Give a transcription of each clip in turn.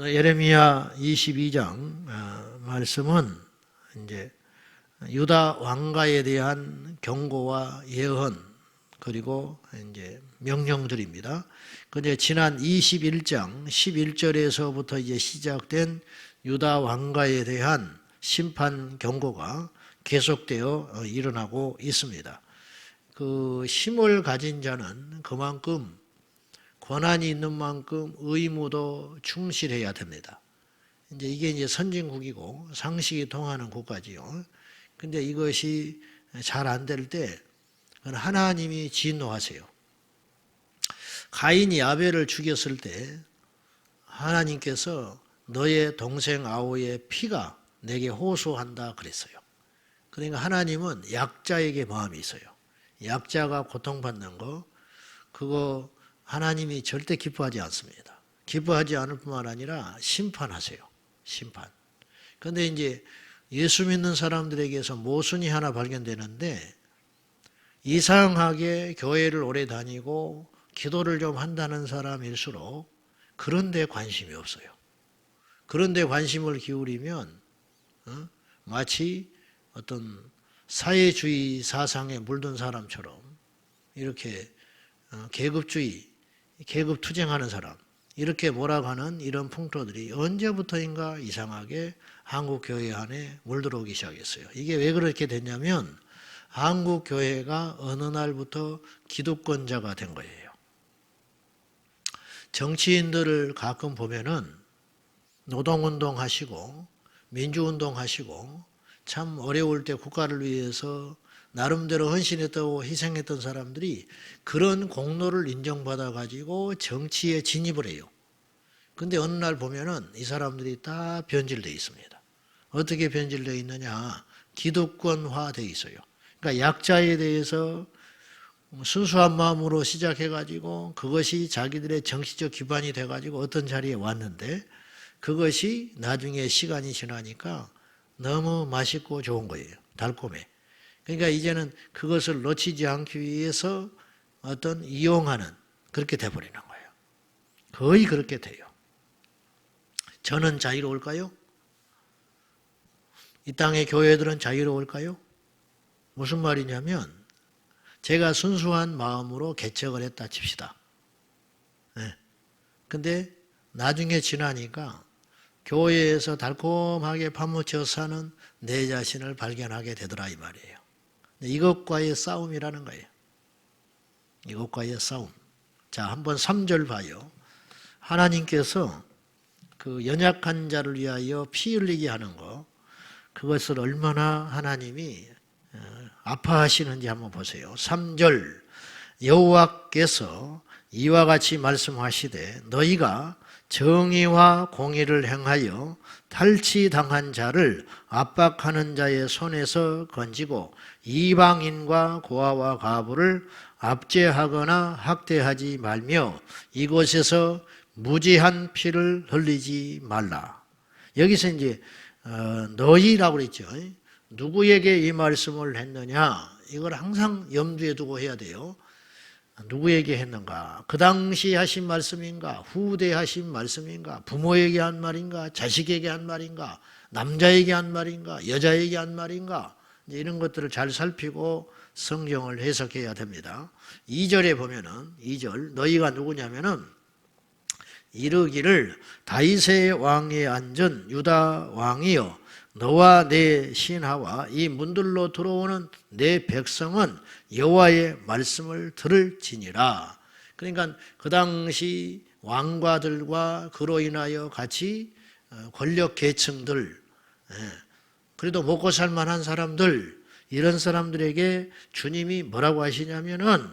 예레미야 22장 어, 말씀은 이제 유다 왕가에 대한 경고와 예언 그리고 이제 명령들입니다. 근데 지난 21장 11절에서부터 이제 시작된 유다 왕가에 대한 심판 경고가 계속되어 어, 일어나고 있습니다. 그 힘을 가진 자는 그만큼 권한이 있는 만큼 의무도 충실해야 됩니다. 이제 이게 이제 선진국이고 상식이 통하는 국가지요. 근데 이것이 잘 안 될 때 하나님이 진노하세요. 가인이 아벨을 죽였을 때 하나님께서 너의 동생 아우의 피가 내게 호소한다 그랬어요. 그러니까 하나님은 약자에게 마음이 있어요. 약자가 고통받는 거 그거 하나님이 절대 기뻐하지 않습니다. 기뻐하지 않을 뿐만 아니라 심판하세요. 심판. 그런데 이제 예수 믿는 사람들에게서 모순이 하나 발견되는데 이상하게 교회를 오래 다니고 기도를 좀 한다는 사람일수록 그런 데 관심이 없어요. 그런 데 관심을 기울이면 어? 마치 어떤 사회주의 사상에 물든 사람처럼 이렇게 어, 계급주의, 계급 투쟁하는 사람 이렇게 몰아가는 이런 풍토들이 언제부터인가 이상하게 한국 교회 안에 물들어오기 시작했어요. 이게 왜 그렇게 됐냐면 한국 교회가 어느 날부터 기득권자가 된 거예요. 정치인들을 가끔 보면은 노동운동 하시고 민주운동 하시고 참 어려울 때 국가를 위해서 나름대로 헌신했다고 희생했던 사람들이 그런 공로를 인정받아 가지고 정치에 진입을 해요. 근데 어느 날 보면은 이 사람들이 다 변질되어 있습니다. 어떻게 변질되어 있느냐? 기득권화 되어 있어요. 그러니까 약자에 대해서 순수한 마음으로 시작해 가지고 그것이 자기들의 정치적 기반이 돼 가지고 어떤 자리에 왔는데 그것이 나중에 시간이 지나니까 너무 맛있고 좋은 거예요. 달콤해. 그러니까 이제는 그것을 놓치지 않기 위해서 어떤 이용하는 그렇게 돼버리는 거예요. 거의 그렇게 돼요. 저는 자유로울까요? 이 땅의 교회들은 자유로울까요? 무슨 말이냐면 제가 순수한 마음으로 개척을 했다 칩시다. 네. 근데 나중에 지나니까 교회에서 달콤하게 파묻혀 사는 내 자신을 발견하게 되더라 이 말이에요. 이것과의 싸움이라는 거예요. 이것과의 싸움. 자, 한번 3절 봐요. 하나님께서 그 연약한 자를 위하여 피 흘리게 하는 거, 그것을 얼마나 하나님이 어, 아파하시는지 한번 보세요. 3절 여호와께서 이와 같이 말씀하시되 너희가 정의와 공의를 행하여 탈취당한 자를 압박하는 자의 손에서 건지고 이방인과 고아와 가부를 압제하거나 학대하지 말며 이곳에서 무지한 피를 흘리지 말라. 여기서 이제 어, 너희라고 그랬죠. 누구에게 이 말씀을 했느냐? 이걸 항상 염두에 두고 해야 돼요. 누구에게 했는가? 그 당시 하신 말씀인가? 후대 하신 말씀인가? 부모에게 한 말인가? 자식에게 한 말인가? 남자에게 한 말인가? 여자에게 한 말인가? 이런 것들을 잘 살피고 성경을 해석해야 됩니다. 2절에 보면은 2절 너희가 누구냐면은 이르기를 다윗의 왕에 앉은 유다 왕이여 너와 내 신하와 이 문들로 들어오는 내 백성은 여호와의 말씀을 들을지니라. 그러니까 그 당시 왕과들과 그로 인하여 같이 어, 권력 계층들, 예, 그래도 먹고 살 만한 사람들, 이런 사람들에게 주님이 뭐라고 하시냐면은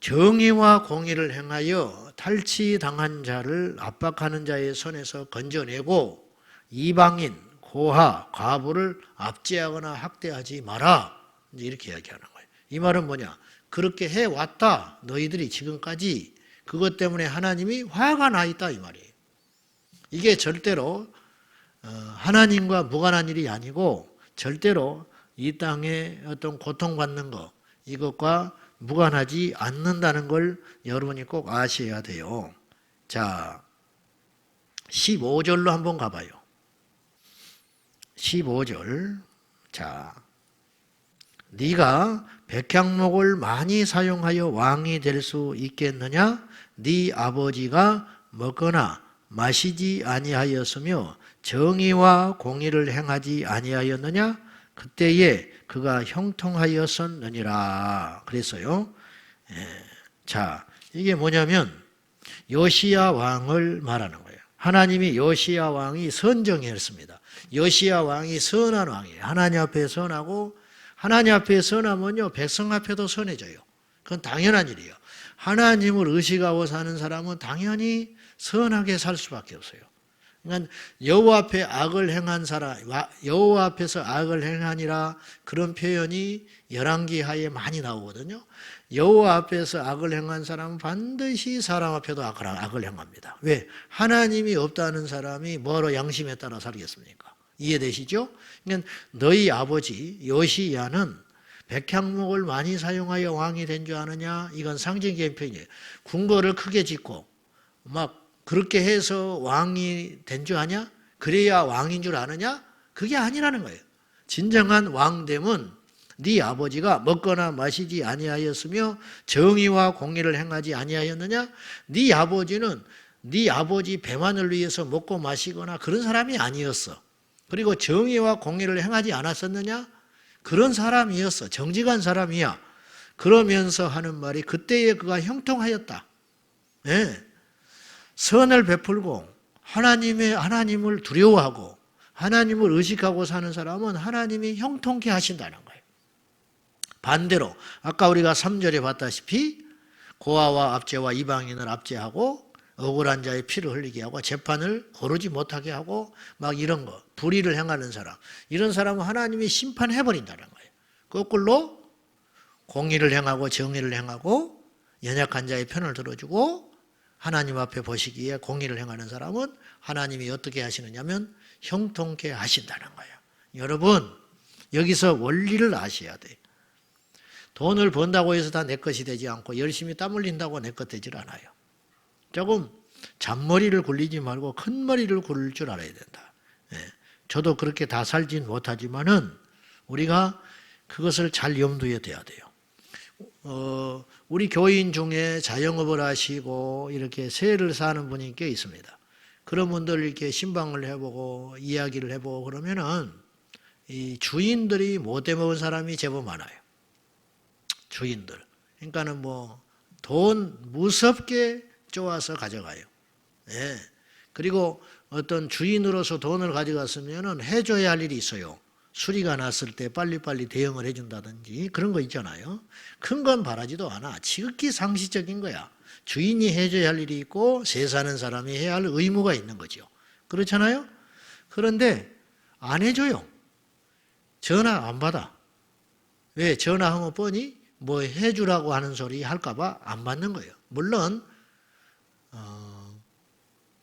정의와 공의를 행하여 탈취당한 자를 압박하는 자의 손에서 건져내고 이방인, 고하, 과부를 압제하거나 학대하지 마라. 이렇게 이야기하는 거예요. 이 말은 뭐냐? 그렇게 해왔다. 너희들이 지금까지 그것 때문에 하나님이 화가 나 있다. 이 말이에요. 이게 절대로 어, 하나님과 무관한 일이 아니고 절대로 이 땅에 어떤 고통받는 것 이것과 무관하지 않는다는 걸 여러분이 꼭 아셔야 돼요. 자, 15절로 한번 가봐요. 15절. 자, 네가 백향목을 많이 사용하여 왕이 될 수 있겠느냐? 네 아버지가 먹거나 마시지 아니하였으며 정의와 공의를 행하지 아니하였느냐? 그때에 그가 형통하였었느니라. 그랬어요. 예. 자, 이게 뭐냐면 요시야 왕을 말하는 거예요. 하나님이 요시야 왕이 선정했습니다. 요시야 왕이 선한 왕이에요. 하나님 앞에 선하고 하나님 앞에 선하면요 백성 앞에도 선해져요. 그건 당연한 일이에요. 하나님을 의식하고 사는 사람은 당연히 선하게 살 수밖에 없어요. 그러니까 여호와 앞에 악을 행한 사람, 여호와 앞에서 악을 행하니라 그런 표현이 열왕기 하에 많이 나오거든요. 여호와 앞에서 악을 행한 사람은 반드시 사람 앞에도 악을 행합니다. 왜? 하나님이 없다는 사람이 뭐로 양심에 따라 살겠습니까? 이해되시죠? 그러니까 너희 아버지 요시야는 백향목을 많이 사용하여 왕이 된 줄 아느냐? 이건 상징적인 표현이에요. 궁궐을 크게 짓고 막 그렇게 해서 왕이 된 줄 아냐? 그래야 왕인 줄 아느냐? 그게 아니라는 거예요. 진정한 왕됨은 네 아버지가 먹거나 마시지 아니하였으며 정의와 공의를 행하지 아니하였느냐? 네 아버지는 네 아버지 배만을 위해서 먹고 마시거나 그런 사람이 아니었어. 그리고 정의와 공의를 행하지 않았었느냐? 그런 사람이었어. 정직한 사람이야. 그러면서 하는 말이 그때에 그가 형통하였다. 네. 선을 베풀고 하나님의 하나님을 두려워하고 하나님을 의식하고 사는 사람은 하나님이 형통케 하신다는 거예요. 반대로 아까 우리가 3절에 봤다시피 고아와 압제와 이방인을 압제하고 억울한 자의 피를 흘리게 하고 재판을 고르지 못하게 하고 막 이런 거 불의를 행하는 사람 이런 사람은 하나님이 심판해 버린다는 거예요. 거꾸로 공의를 행하고 정의를 행하고 연약한 자의 편을 들어주고 하나님 앞에 보시기에 공의를 행하는 사람은 하나님이 어떻게 하시느냐면 형통케 하신다는 거예요. 여러분 여기서 원리를 아셔야 돼요. 돈을 번다고 해서 다 내 것이 되지 않고 열심히 땀 흘린다고 내 것 되질 않아요. 조금 잔머리를 굴리지 말고 큰 머리를 굴릴 줄 알아야 된다. 예. 저도 그렇게 다 살진 못하지만은 우리가 그것을 잘 염두에 둬야 돼요. 어, 우리 교인 중에 자영업을 하시고 이렇게 세를 사는 분이 꽤 있습니다. 그런 분들 이렇게 신방을 해보고 이야기를 해보고 그러면은 이 주인들이 못해 먹은 사람이 제법 많아요. 주인들. 그러니까는 뭐 돈 무섭게 쪼아서 가져가요. 예. 그리고 어떤 주인으로서 돈을 가져갔으면은 해줘야 할 일이 있어요. 수리가 났을 때 빨리빨리 대응을 해준다든지 그런 거 있잖아요. 큰 건 바라지도 않아. 지극히 상식적인 거야. 주인이 해줘야 할 일이 있고 세 사는 사람이 해야 할 의무가 있는 거죠. 그렇잖아요? 그런데 안 해줘요. 전화 안 받아. 왜? 전화하면 뻔히 뭐 해주라고 하는 소리 할까봐 안 받는 거예요. 물론 어,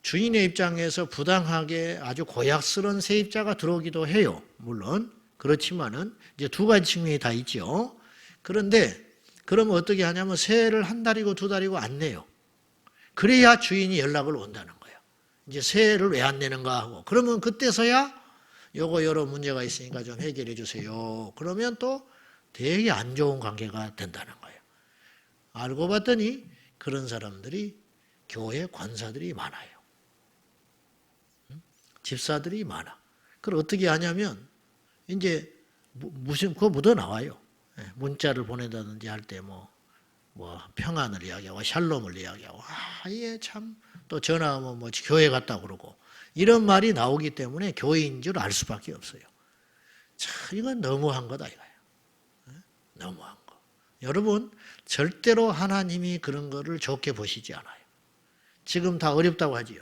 주인의 입장에서 부당하게 아주 고약스러운 세입자가 들어오기도 해요. 물론 그렇지만은 이제 두 가지 측면이 다 있죠. 그런데 그러면 어떻게 하냐면 세를 한 달이고 두 달이고 안 내요. 그래야 주인이 연락을 온다는 거예요. 이제 세를 왜 안 내는가 하고 그러면 그때서야 요거 여러 문제가 있으니까 좀 해결해 주세요. 그러면 또 되게 안 좋은 관계가 된다는 거예요. 알고 봤더니 그런 사람들이 교회 관사들이 많아요. 집사들이 많아. 그걸 어떻게 하냐면 이제 무슨 그거 묻어 나와요. 예, 문자를 보낸다든지 할 때 뭐 뭐 평안을 이야기하고 샬롬을 이야기하고 아예 참 또 전화하면 뭐 교회 갔다 그러고 이런 말이 나오기 때문에 교회인 줄 알 수밖에 없어요. 참 이건 너무한 거다 이거예요. 예? 너무한 거. 여러분 절대로 하나님이 그런 거를 좋게 보시지 않아요. 지금 다 어렵다고 하지요.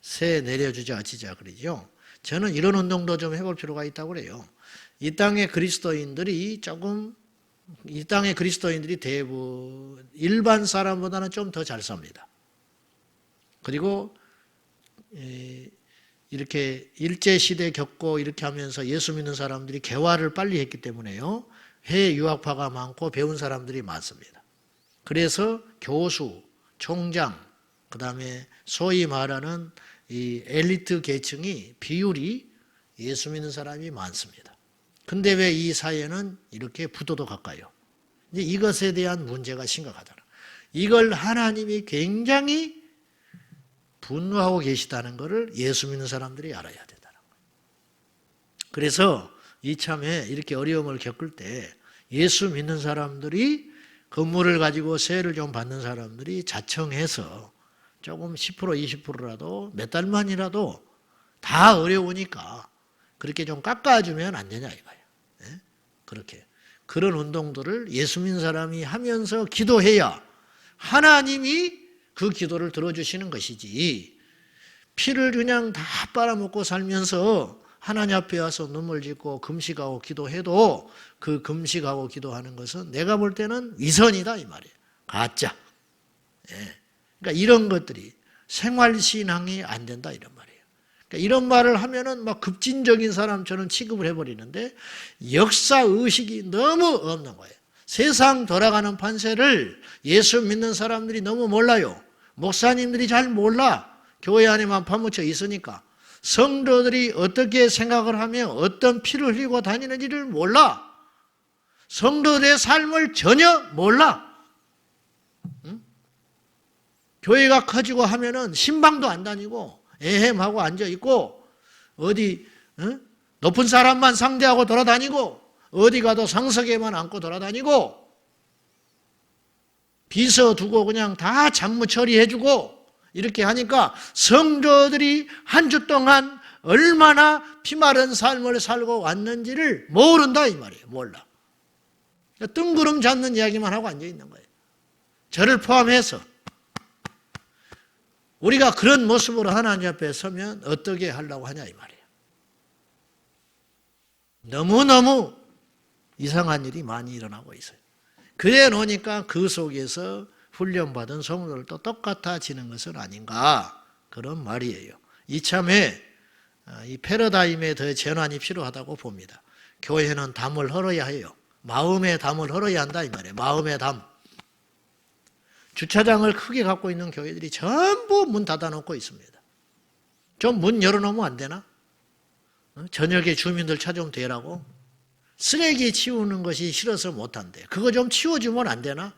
새 내려주자 지자 그러죠. 저는 이런 운동도 좀 해볼 필요가 있다고 그래요. 이 땅의 그리스도인들이 조금 이 땅의 그리스도인들이 대부분 일반 사람보다는 좀 더 잘 삽니다. 그리고 이렇게 일제 시대 겪고 이렇게 하면서 예수 믿는 사람들이 개화를 빨리 했기 때문에요. 해외 유학파가 많고 배운 사람들이 많습니다. 그래서 교수, 총장, 그 다음에 소위 말하는 이 엘리트 계층이 비율이 예수 믿는 사람이 많습니다. 근데 왜 이 사회는 이렇게 부도도 가까요? 이제 이것에 대한 문제가 심각하더라. 이걸 하나님이 굉장히 분노하고 계시다는 것을 예수 믿는 사람들이 알아야 된다는 거예요. 그래서 이참에 이렇게 어려움을 겪을 때 예수 믿는 사람들이 건물을 가지고 세를 좀 받는 사람들이 자청해서 조금 10% 20%라도 몇 달만이라도 다 어려우니까 그렇게 좀 깎아주면 안 되냐 이거예요. 예? 그렇게 그런 운동들을 예수 믿는 사람이 하면서 기도해야 하나님이 그 기도를 들어주시는 것이지 피를 그냥 다 빨아먹고 살면서 하나님 앞에 와서 눈물 짓고 금식하고 기도해도 그 금식하고 기도하는 것은 내가 볼 때는 위선이다 이 말이에요. 가짜. 예. 그러니까 이런 것들이 생활 신앙이 안 된다 이런 말이에요. 그러니까 이런 말을 하면은 막 급진적인 사람처럼 취급을 해버리는데 역사 의식이 너무 없는 거예요. 세상 돌아가는 판세를 예수 믿는 사람들이 너무 몰라요. 목사님들이 잘 몰라. 교회 안에만 파묻혀 있으니까. 성도들이 어떻게 생각을 하며 어떤 피를 흘리고 다니는지를 몰라. 성도들의 삶을 전혀 몰라. 응? 교회가 커지고 하면은 신방도 안 다니고 애헴하고 앉아 있고 어디 응? 높은 사람만 상대하고 돌아다니고 어디 가도 상석에만 앉고 돌아다니고 비서 두고 그냥 다 잡무 처리해주고 이렇게 하니까 성도들이 한 주 동안 얼마나 피마른 삶을 살고 왔는지를 모른다 이 말이에요. 몰라. 뜬구름 잡는 이야기만 하고 앉아 있는 거예요. 저를 포함해서 우리가 그런 모습으로 하나님 앞에 서면 어떻게 하려고 하냐 이 말이에요. 너무너무 이상한 일이 많이 일어나고 있어요. 그래 놓으니까 그 속에서 훈련받은 성도들도 똑같아지는 것은 아닌가 그런 말이에요. 이참에 어, 이 패러다임에 더 전환이 필요하다고 봅니다. 교회는 담을 헐어야 해요. 마음의 담을 헐어야 한다 이 말이에요. 마음의 담. 주차장을 크게 갖고 있는 교회들이 전부 문 닫아놓고 있습니다. 좀 문 열어놓으면 안 되나? 어? 저녁에 주민들 찾아오면 되라고? 쓰레기 치우는 것이 싫어서 못한대. 그거 좀 치워주면 안 되나?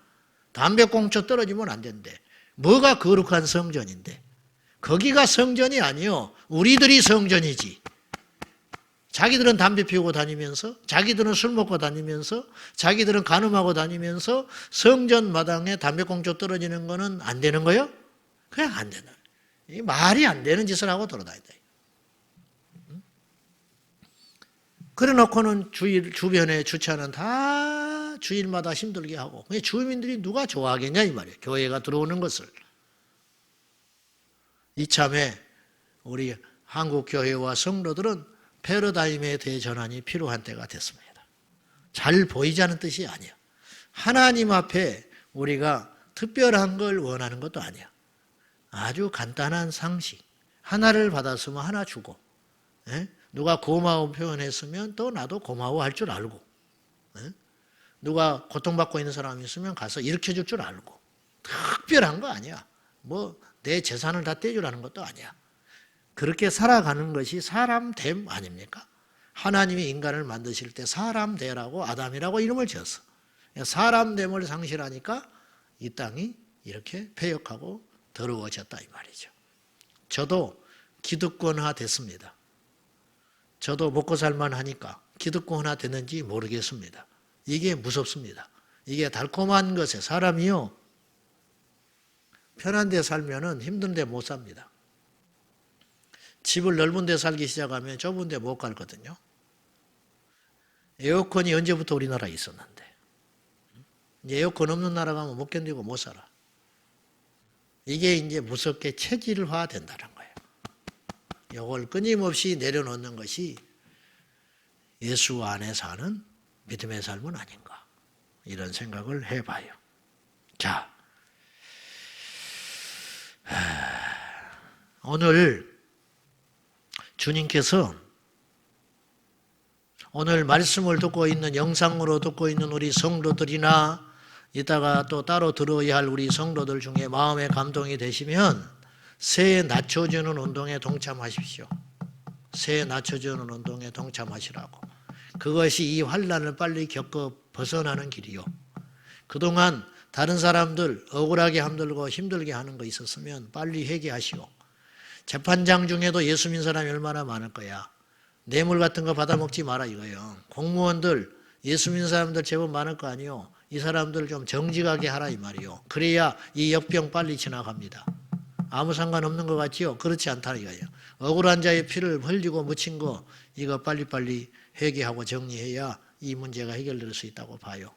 담배꽁초 떨어지면 안 된대. 뭐가 거룩한 성전인데? 거기가 성전이 아니요. 우리들이 성전이지. 자기들은 담배 피우고 다니면서, 자기들은 술 먹고 다니면서, 자기들은 간음하고 다니면서 성전 마당에 담배꽁초 떨어지는 거는 안 되는 거요? 그냥 안 되는. 이 말이 안 되는 짓을 하고 돌아다닌다. 그래 놓고는 주일, 주변에 주차는 다 주일마다 힘들게 하고, 주민들이 누가 좋아하겠냐, 이 말이에요. 교회가 들어오는 것을. 이참에 우리 한국교회와 성도들은 패러다임에 대전환이 필요한 때가 됐습니다. 잘 않은 뜻이 아니야. 하나님 앞에 우리가 특별한 걸 원하는 것도 아니야. 아주 간단한 상식. 하나를 받았으면 하나 주고, 에? 누가 고마운 표현했으면 또 나도 고마워할 줄 알고, 에? 누가 고통받고 있는 사람이 있으면 가서 일으켜 줄 줄 알고, 특별한 거 아니야. 뭐 내 재산을 다 떼주라는 것도 아니야. 그렇게 살아가는 것이 사람 됨 아닙니까? 하나님이 인간을 만드실 때 사람 되라고 아담이라고 이름을 지었어. 사람 됨을 상실하니까 이 땅이 이렇게 폐역하고 더러워졌다 이 말이죠. 저도 기득권화 됐습니다. 저도 먹고 살만 하니까 기득권화 됐는지 모르겠습니다. 이게 무섭습니다. 이게 달콤한 것에 사람이요. 편한 데 살면은 힘든 데 못 삽니다. 집을 넓은 데 살기 시작하면 좁은 데 못 갈거든요. 에어컨이 언제부터 우리나라에 있었는데. 에어컨 없는 나라 가면 못 견디고 못 살아. 이게 이제 무섭게 체질화 된다는 거예요. 이걸 끊임없이 내려놓는 것이 예수 안에 사는 믿음의 삶은 아닌가. 이런 생각을 해봐요. 자, 오늘 주님께서 오늘 말씀을 듣고 있는 영상으로 듣고 있는 우리 성도들이나 이따가 또 따로 들어야 할 우리 성도들 중에 마음의 감동이 되시면 새에 낮춰주는 운동에 동참하십시오. 새에 낮춰주는 운동에 동참하시라고. 그것이 이 환란을 빨리 겪어 벗어나는 길이요. 그동안 다른 사람들 억울하게 함들고 힘들게 하는 거 있었으면 빨리 회개하시오. 재판장 중에도 예수 믿는 사람이 얼마나 많을 거야. 뇌물 같은 거 받아먹지 마라 이거예요. 공무원들 예수 믿는 사람들 제법 많을 거 아니요. 이 사람들 좀 정직하게 하라 이 말이요. 그래야 이 역병 빨리 지나갑니다. 아무 상관없는 것 같지요? 그렇지 않다 이거예요. 억울한 자의 피를 흘리고 묻힌 거 이거 빨리빨리 회개하고 정리해야 이 문제가 해결될 수 있다고 봐요.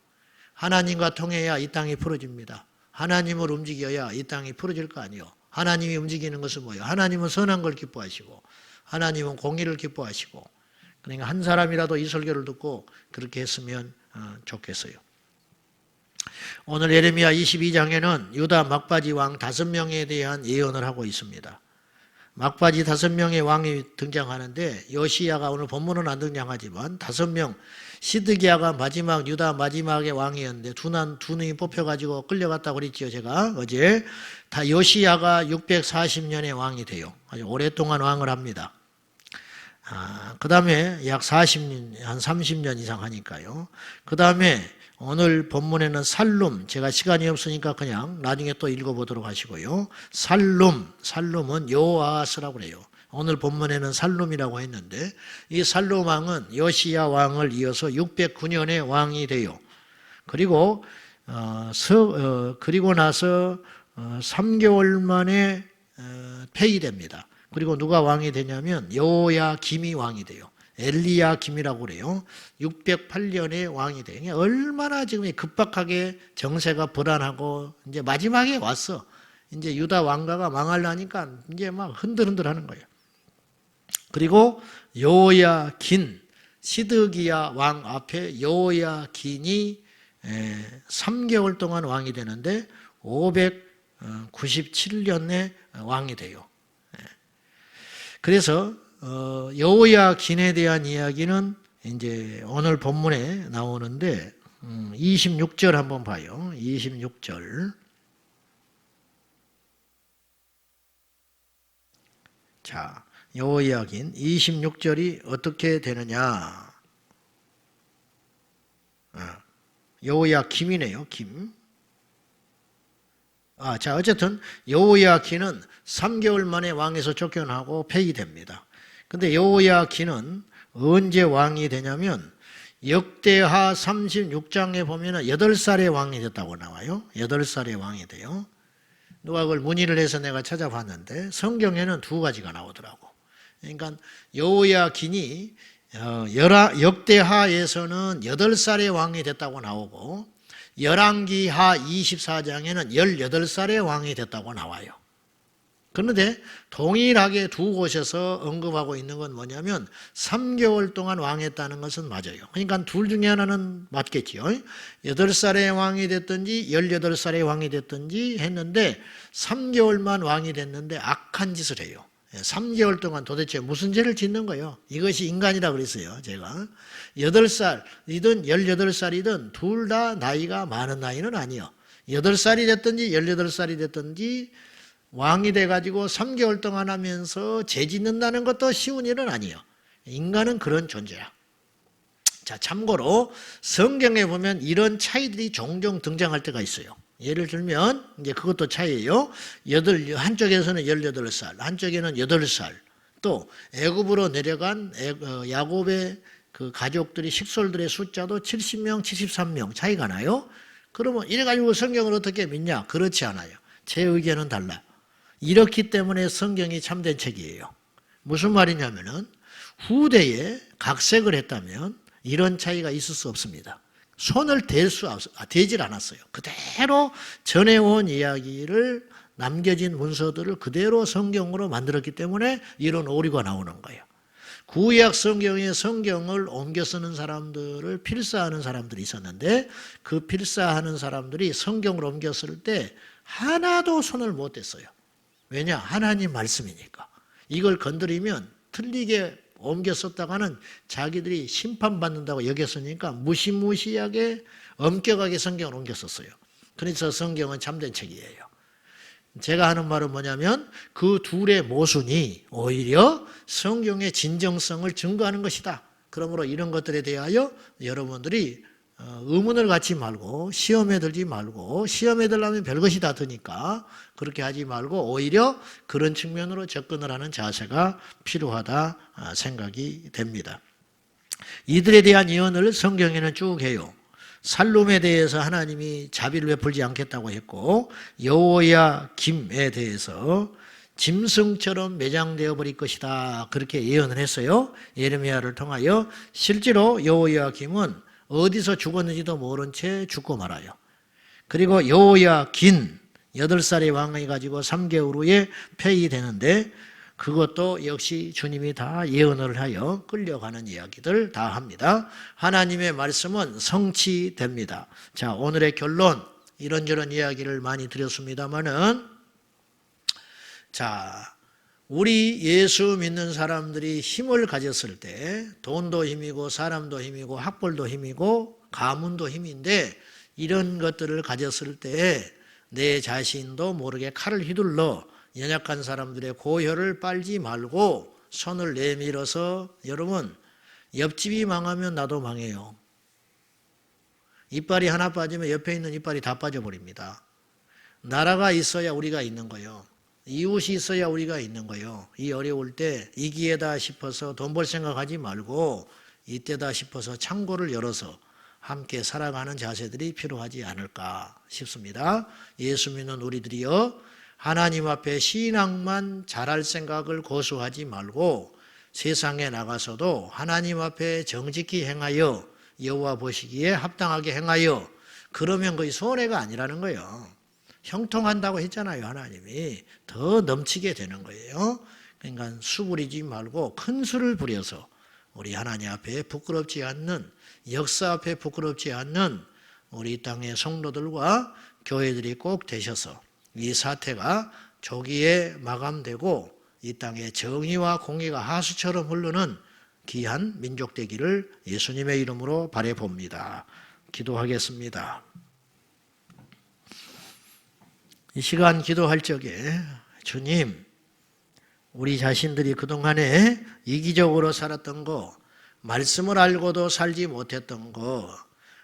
하나님과 통해야 이 땅이 풀어집니다. 하나님을 움직여야 이 땅이 풀어질 거 아니요. 하나님이 움직이는 것은 뭐예요? 하나님은 선한 걸 기뻐하시고 하나님은 공의를 기뻐하시고 그러니까 한 사람이라도 이 설교를 듣고 그렇게 했으면 어, 좋겠어요. 오늘 예레미야 22장에는 유다 막바지 왕 다섯 명에 대한 예언을 하고 있습니다. 막바지 다섯 명의 왕이 등장하는데 요시야가 오늘 본문은 안 등장하지만 다섯 명 시드기야가 마지막 유다 마지막의 왕이었는데 두난 두 눈이 뽑혀가지고 끌려갔다고 그랬지요 제가 어제 다 요시야가 640년의 왕이 돼요. 아주 오랫동안 왕을 합니다. 아, 그 다음에 약 40년, 한 30년 이상 하니까요. 그 다음에 오늘 본문에는 살룸, 제가 시간이 없으니까 그냥 나중에 또 읽어보도록 하시고요. 살룸, 살룸은 요아스라고 그래요. 오늘 본문에는 살룸이라고 했는데 이 살룸 왕은 요시야 왕을 이어서 609년의 왕이 돼요. 그리고 어, 서, 어, 그리고 나서 어, 3개월 만에 어, 폐위됩니다. 그리고 누가 왕이 되냐면 여호야 김이 왕이 돼요. 엘리야 김이라고 그래요. 608년에 왕이 돼요. 그러니까 얼마나 지금 급박하게 정세가 불안하고 이제 마지막에 왔어. 이제 유다 왕가가 망하려니까 이제 막 흔들흔들 하는 거예요. 그리고 여호야 긴 시드기야 왕 앞에 여호야 긴이 3개월 동안 왕이 되는데 597년에 왕이 돼요. 그래서 어, 여호야 긴에 대한 이야기는 이제 오늘 본문에 나오는데 26절 한번 봐요. 26절. 자, 긴 26절이 어떻게 되느냐? 아, 여호야 김이네요. 김. 아, 자, 어쨌든 여호야키는 3개월 만에 왕에서 쫓겨나고 폐위됩니다. 근데 여호야키는 언제 왕이 되냐면 역대하 36장에 보면은 8살의 왕이 됐다고 나와요. 8살의 왕이 돼요. 누가 그걸 문의를 해서 내가 찾아봤는데 성경에는 두 가지가 나오더라고. 그러니까 여호야 긴이 어, 역대하에서는 8살의 왕이 됐다고 나오고 열왕기하 24장에는 18살의 왕이 됐다고 나와요. 그런데 동일하게 두 곳에서 언급하고 있는 건 뭐냐면 3개월 동안 왕했다는 것은 맞아요. 그러니까 둘 중에 하나는 맞겠지요. 8살의 왕이 됐든지 18살의 왕이 됐든지 했는데 3개월만 왕이 됐는데 악한 짓을 해요. 3개월 동안 도대체 무슨 죄를 짓는 거예요? 이것이 인간이라 그랬어요, 제가. 8살이든 18살이든 둘 다 나이가 많은 나이는 아니요. 8살이 됐든지 18살이 됐든지 왕이 돼가지고 3개월 동안 하면서 죄 짓는다는 것도 쉬운 일은 아니요. 인간은 그런 존재야. 자, 참고로 성경에 보면 이런 차이들이 종종 등장할 때가 있어요. 예를 들면 이제 그것도 차이예요. 여덟 한쪽에서는 18살, 한쪽에는 8살. 또 애굽으로 내려간 어, 야곱의 그 가족들이 식솔들의 숫자도 70명, 73명 차이가 나요. 그러면 이래 가지고 성경을 어떻게 믿냐? 그렇지 않아요. 제 의견은 달라. 이렇기 때문에 성경이 참된 책이에요. 무슨 말이냐면은 후대에 각색을 했다면 이런 차이가 있을 수 없습니다. 손을 댈 수, 아, 대질 않았어요. 그대로 전해온 이야기를 남겨진 문서들을 그대로 성경으로 만들었기 때문에 이런 오류가 나오는 거예요. 구약 성경에 성경을 옮겨 쓰는 사람들을 필사하는 사람들이 있었는데 그 필사하는 사람들이 성경을 옮겨 쓸 때 하나도 손을 못 댔어요. 왜냐? 하나님 말씀이니까. 이걸 건드리면 틀리게 옮겨 썼다가는 자기들이 심판받는다고 여겼으니까 무시무시하게 엄격하게 성경을 옮겨 썼어요. 그래서 성경은 참된 책이에요. 제가 하는 말은 뭐냐면 그 둘의 모순이 오히려 성경의 진정성을 증거하는 것이다. 그러므로 이런 것들에 대하여 여러분들이 어, 의문을 갖지 말고 시험에 들지 말고 시험에 들려면 별것이 다 드니까 그렇게 하지 말고 오히려 그런 측면으로 접근을 하는 자세가 필요하다 아, 생각이 됩니다. 이들에 대한 예언을 성경에는 쭉 해요. 살룸에 대해서 하나님이 자비를 베풀지 않겠다고 했고 여호야 김에 대해서 짐승처럼 매장되어 버릴 것이다 그렇게 예언을 했어요. 예레미야를 통하여 실제로 여호야 김은 어디서 죽었는지도 모른 채 죽고 말아요. 그리고 여호야 긴 여덟 살의 왕이 가지고 3개월 후에 폐위되는데 그것도 역시 주님이 다 예언을 하여 끌려가는 이야기들 다 합니다. 하나님의 말씀은 성취됩니다. 자, 오늘의 결론 이런저런 이야기를 많이 드렸습니다만은 자, 우리 예수 믿는 사람들이 힘을 가졌을 때 돈도 힘이고 사람도 힘이고 학벌도 힘이고 가문도 힘인데 이런 것들을 가졌을 때 내 자신도 모르게 칼을 휘둘러 연약한 사람들의 고혈을 빨지 말고 손을 내밀어서 여러분 옆집이 망하면 나도 망해요. 이빨이 하나 빠지면 옆에 있는 이빨이 다 빠져버립니다. 나라가 있어야 우리가 있는 거예요. 이웃이 있어야 우리가 있는 거예요. 이 어려울 때 이기에다 싶어서 돈 벌 생각하지 말고 이때다 싶어서 창고를 열어서 함께 살아가는 자세들이 필요하지 않을까 싶습니다. 예수 믿는 우리들이여 하나님 앞에 신앙만 잘할 생각을 고수하지 말고 세상에 나가서도 하나님 앞에 정직히 행하여 여호와 보시기에 합당하게 행하여 그러면 거의 손해가 아니라는 거예요. 형통한다고 했잖아요, 하나님이. 더 넘치게 되는 거예요. 그러니까 수부리지 말고 큰 수를 부려서 우리 하나님 앞에 부끄럽지 않는 역사 앞에 부끄럽지 않는 우리 땅의 성도들과 교회들이 꼭 되셔서 이 사태가 조기에 마감되고 이 땅에 정의와 공의가 하수처럼 흐르는 귀한 민족 되기를 예수님의 이름으로 바래 봅니다. 기도하겠습니다. 이 시간 기도할 적에 주님, 우리 자신들이 그동안에 이기적으로 살았던 거, 말씀을 알고도 살지 못했던 거,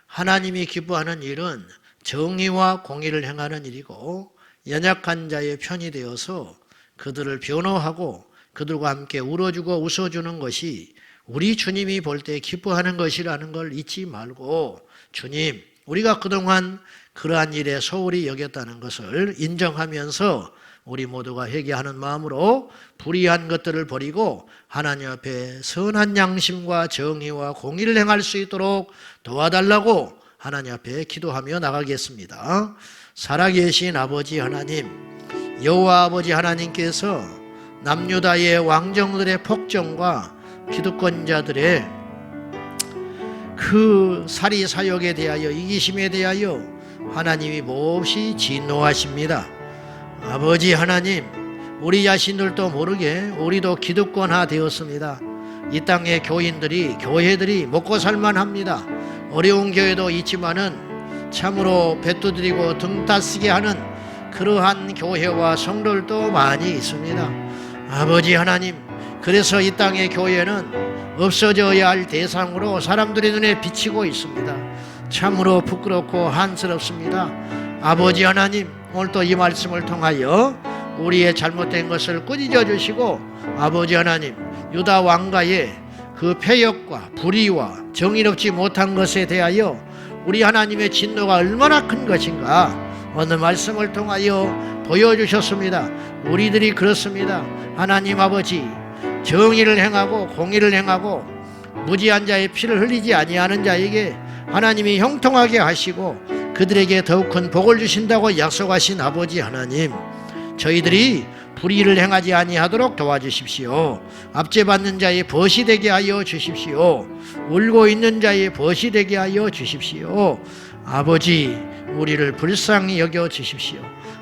하나님이 기뻐하는 일은 정의와 공의를 행하는 일이고, 연약한 자의 편이 되어서 그들을 변호하고 그들과 함께 울어주고 웃어주는 것이 우리 주님이 볼 때 기뻐하는 것이라는 걸 잊지 말고 주님, 우리가 그동안 그러한 일에 소홀히 여겼다는 것을 인정하면서 우리 모두가 회개하는 마음으로 불의한 것들을 버리고 하나님 앞에 선한 양심과 정의와 공의를 행할 수 있도록 도와달라고 하나님 앞에 기도하며 나가겠습니다. 살아계신 아버지 하나님, 여호와 아버지 하나님께서 남유다의 왕정들의 폭정과 기득권자들의 그 사리 사욕에 대하여 이기심에 대하여 하나님이 몹시 진노하십니다. 아버지 하나님, 우리 자신들도 모르게 우리도 기득권화 되었습니다. 이 땅의 교인들이 교회들이 먹고 살만합니다. 어려운 교회도 있지만은 참으로 배두드리고 등 따쓰게 하는 그러한 교회와 성도들도 많이 있습니다. 아버지 하나님, 그래서 이 땅의 교회는 없어져야 할 대상으로 사람들의 눈에 비치고 있습니다. 참으로 부끄럽고 한스럽습니다. 아버지 하나님, 오늘 또이 말씀을 통하여 우리의 잘못된 것을 꾸짖어 주시고 아버지 하나님, 유다 왕가의 그 폐역과 불의와 정의롭지 못한 것에 대하여 우리 하나님의 진노가 얼마나 큰 것인가 어느 말씀을 통하여 보여주셨습니다. 우리들이 그렇습니다. 하나님 아버지 정의를 행하고 공의를 행하고 무지한 자의 피를 흘리지 아니하는 자에게 하나님이 형통하게 하시고 그들에게 더욱 큰 복을 주신다고 약속하신 아버지 하나님 저희들이 불의를 행하지 아니하도록 도와주십시오. 압제받는 자의 벗이 되게 하여 주십시오. 울고 있는 자의 벗이 되게 하여 주십시오. 아버지, 우리를 불쌍히 여겨 주십시오.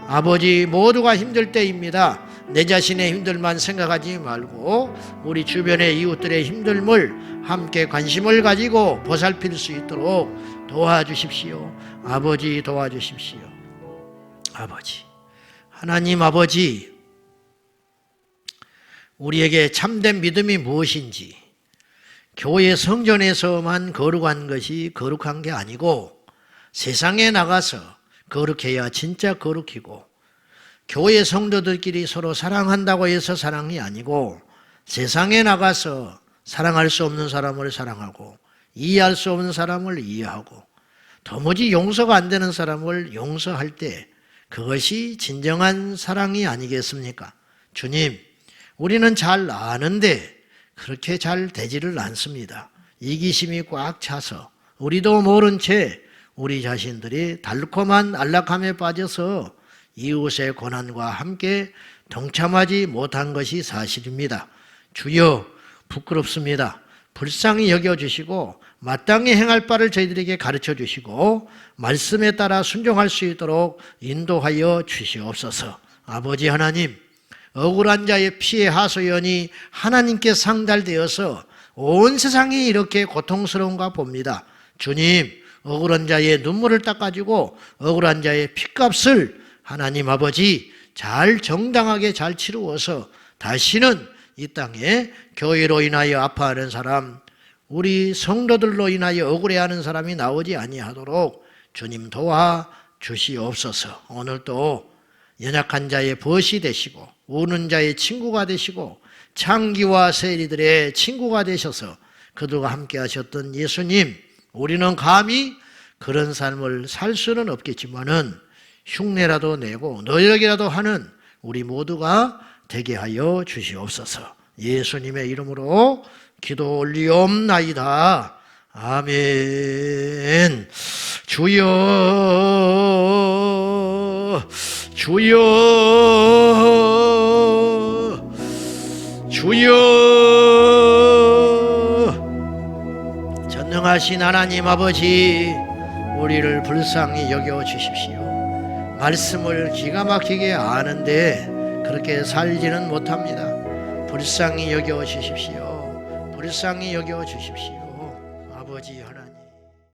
아버지, 모두가 힘들 때입니다. 내 자신의 힘들만 생각하지 말고 우리 주변의 이웃들의 힘듦을 함께 관심을 가지고 보살필 수 있도록 도와주십시오. 아버지 도와주십시오. 아버지. 하나님 아버지, 우리에게 참된 믿음이 무엇인지, 교회 성전에서만 거룩한 것이 거룩한 게 아니고, 세상에 나가서 거룩해야 진짜 거룩이고, 교회 성도들끼리 서로 사랑한다고 해서 사랑이 아니고, 세상에 나가서 사랑할 수 없는 사람을 사랑하고, 이해할 수 없는 사람을 이해하고, 도무지 용서가 안 되는 사람을 용서할 때, 그것이 진정한 사랑이 아니겠습니까? 주님, 우리는 잘 아는데 그렇게 잘 되지를 않습니다. 이기심이 꽉 차서 우리도 모른 채 우리 자신들이 달콤한 안락함에 빠져서 이웃의 고난과 함께 동참하지 못한 것이 사실입니다. 주여 부끄럽습니다. 불쌍히 여겨주시고 마땅히 행할 바를 저희들에게 가르쳐 주시고 말씀에 따라 순종할 수 있도록 인도하여 주시옵소서. 아버지 하나님, 억울한 자의 피해 하소연이 하나님께 상달되어서 온 세상이 이렇게 고통스러운가 봅니다. 주님, 억울한 자의 눈물을 닦아주고 억울한 자의 피값을 하나님 아버지 잘 정당하게 잘 치루어서 다시는 이 땅에 교회로 인하여 아파하는 사람, 우리 성도들로 인하여 억울해하는 사람이 나오지 아니하도록 주님 도와 주시옵소서. 오늘도 연약한 자의 벗이 되시고 우는 자의 친구가 되시고 창기와 세리들의 친구가 되셔서 그들과 함께 하셨던 예수님, 우리는 감히 그런 삶을 살 수는 없겠지만은 흉내라도 내고 노력이라도 하는 우리 모두가 되게 하여 주시옵소서. 예수님의 이름으로 기도 올리옵나이다. 아멘. 주여, 주여, 주여. 전능하신 하나님 아버지, 우리를 불쌍히 여겨 주십시오. 말씀을 기가 막히게 아는데 그렇게 살지는 못합니다. 불쌍히 여겨 주십시오. 불쌍히 여겨 주십시오. 아버지 하나님.